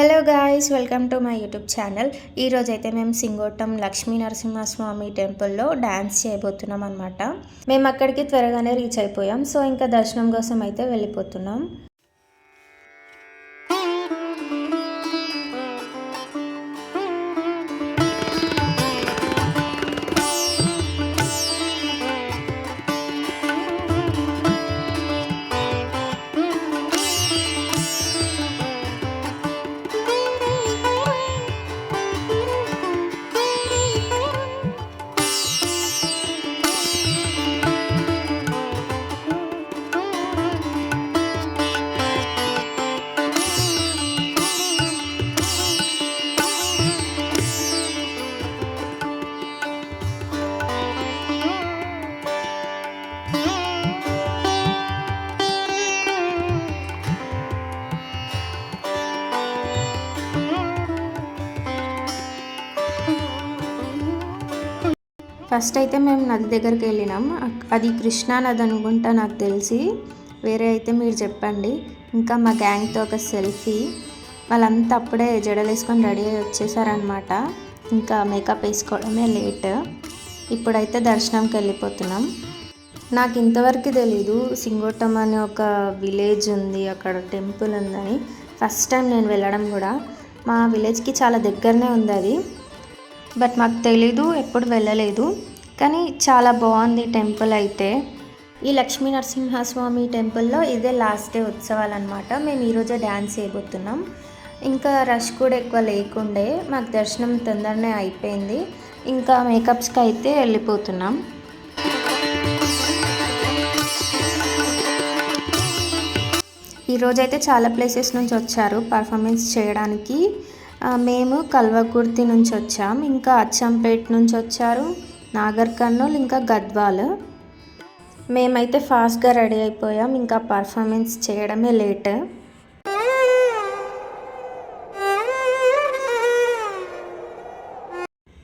Hello guys welcome to my YouTube channel ఈరోజైతే అయితే మేము సింగోటం లక్ష్మీ నరసింహస్వామి టెంపుల్లో డ్యాన్స్ చేయబోతున్నాం అనమాట మేము అక్కడికి త్వరగానే రీచ్ అయిపోయాం. సో ఇంకా దర్శనం కోసం అయితే వెళ్ళిపోతున్నాం. ఫస్ట్ అయితే మేము నది దగ్గరికి వెళ్ళినాం. అది కృష్ణా నది అనుకుంటా నాకు తెలిసి. వేరే అయితే మీరు చెప్పండి. ఇంకా మా గ్యాంగ్తో ఒక సెల్ఫీ. వాళ్ళంతా అప్పుడే జడలు వేసుకొని రెడీ అయ్యి వచ్చేసారనమాట ఇంకా మేకప్ వేసుకోవడమే లేట్. ఇప్పుడైతే దర్శనంకి వెళ్ళిపోతున్నాం. నాకు ఇంతవరకు తెలీదు. సింగోటం అనే ఒక విలేజ్ ఉంది. అక్కడ టెంపుల్ ఉందని. ఫస్ట్ టైం నేను వెళ్ళడం కూడా. మా విలేజ్కి చాలా దగ్గరనే ఉంది అది. బట్ మాకు తెలీదు ఎప్పుడు వెళ్ళలేదు. కానీ చాలా బాగుంది టెంపుల్ అయితే. ఈ లక్ష్మీ నరసింహస్వామి టెంపుల్లో ఇదే లాస్ట్ డే ఉత్సవాలు అనమాట మేము ఈరోజే డ్యాన్స్ చేయబోతున్నాం. ఇంకా రష్ కూడా ఎక్కువ లేకుండే మాకు దర్శనం తొందరనే అయిపోయింది. ఇంకా మేకప్స్కి అయితే వెళ్ళిపోతున్నాం. ఈరోజైతే చాలా ప్లేసెస్ నుంచి వచ్చారు పర్ఫార్మెన్స్ చేయడానికి. మేము కల్వకుర్తి నుంచి వచ్చాం. ఇంకా అచ్చంపేట్ నుంచి వచ్చారు. నాగర్ కర్నూలు ఇంకా గద్వాల్. మేమైతే ఫాస్ట్గా రెడీ అయిపోయాం. ఇంకా పర్ఫార్మెన్స్ చేయడమే లేట్.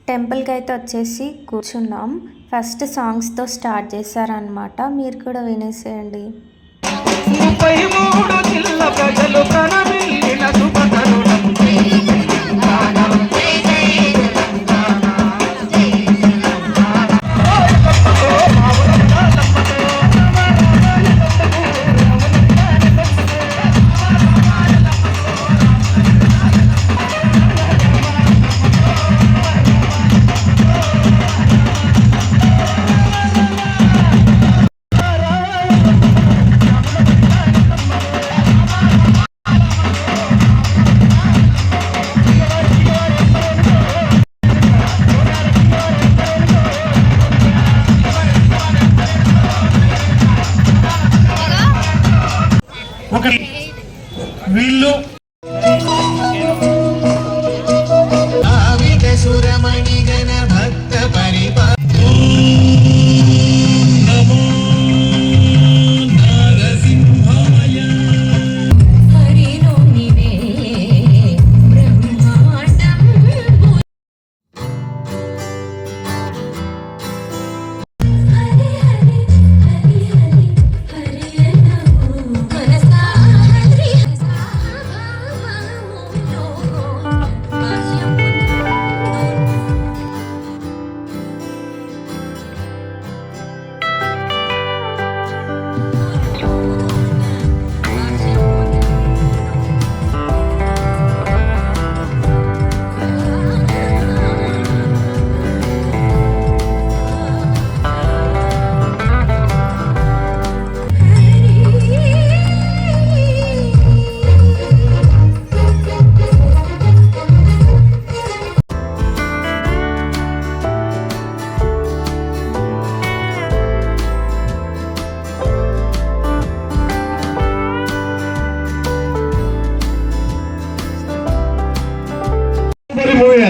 టెంపుల్కి అయితే వచ్చేసి కూర్చున్నాం. ఫస్ట్ సాంగ్స్తో స్టార్ట్ చేశారనమాట మీరు కూడా వినేసేయండి. వీళ్ళు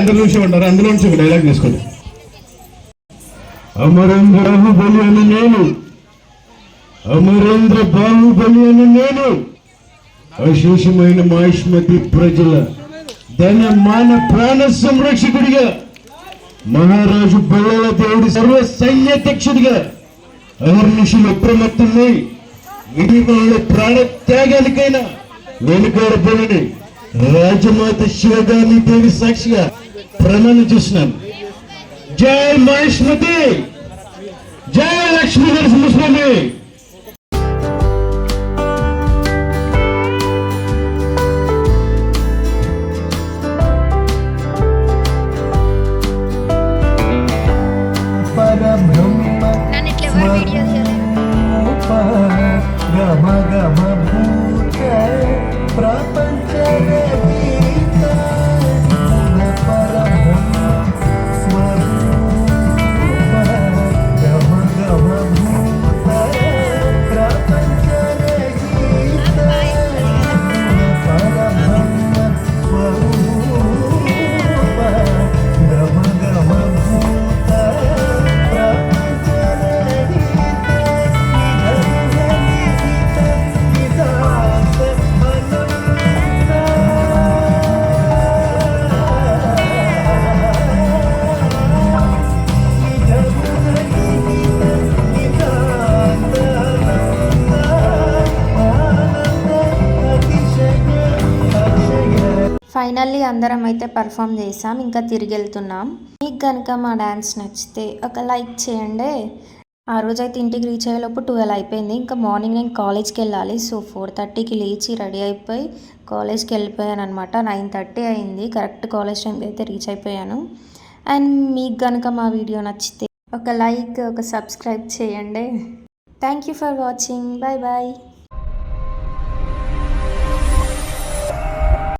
బాహుబలి మూవీ ఉంటారు అందులో నుంచి ఒక డైలాగ్ తీసుకోండి అమరేంద్ర బాహుబలి అని నేను. అమరేంద్ర బాహుబలి అని నేను. అశేషమైన మహిష్మతి ప్రజల ధన మాన ప్రాణ సంరక్షకుడిగా మహారాజు బల్లల దేవుడి సర్వ సైన్యాధ్యక్షుడిగా అహర్నిషులు అప్రమత్తమై ఇది వాళ్ళ ప్రాణ త్యాగానికైనా వెనుకాడబోలని రాజమాత శివగాని దేవి సాక్షిగా ప్రమాణం చేస్తున్నాను జై మహేష్మతి జై లక్ష్మీ నరసింహస్వామి మళ్ళీ అందరం అయితే పర్ఫామ్ చేసాం ఇంకా తిరిగి వెళ్తున్నాం మీకు కనుక మా డ్యాన్స్ నచ్చితే ఒక లైక్ చేయండి. ఆ రోజు అయితే ఇంటికి రీచ్ అయ్యేలోపు ట్వెల్వ్ అయిపోయింది. ఇంకా మార్నింగ్ నేను కాలేజ్కి వెళ్ళాలి. సో ఫోర్ థర్టీకి లేచి రెడీ అయిపోయి కాలేజ్కి వెళ్ళిపోయాను అనమాట నైన్ థర్టీ అయింది. కరెక్ట్ కాలేజ్ టైంకి అయితే రీచ్ అయిపోయాను. అండ్ మీకు కనుక మా వీడియో నచ్చితే ఒక లైక్ ఒక సబ్స్క్రైబ్ చేయండి. Thank you for watching bye bye